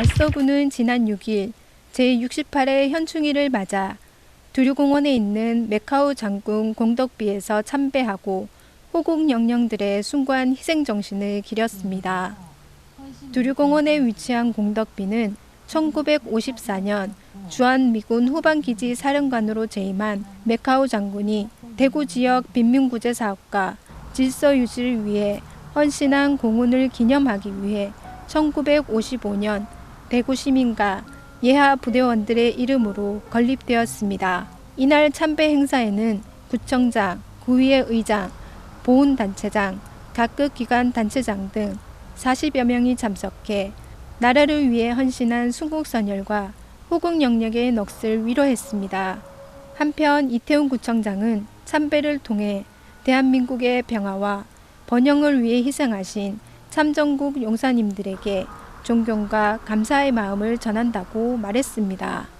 달서구는 지난 6일 제68회 현충일을 맞아 두류공원에 있는 메카오 장군 공덕비에서 참배하고 호국 영령들의 숭고한 희생 정신을 기렸습니다. 두류공원에 위치한 공덕비는 1954년 주한미군 후방기지 사령관으로 재임한 메카오 장군이 대구 지역 빈민구제 사업과 질서 유지를 위해 헌신한 공훈을 기념하기 위해 1955년 대구 시민과 예하 부대원들의 이름으로 건립되었습니다. 이날 참배 행사에는 구청장, 구의회 의장, 보훈단체장, 각급 기관 단체장 등 40여 명이 참석해 나라를 위해 헌신한 순국선열과 호국 영역의 넋을 위로했습니다. 한편 이태훈 구청장은 참배를 통해 대한민국의 평화와 번영을 위해 희생하신 참전국 용사님들에게 존경과 감사의 마음을 전한다고 말했습니다.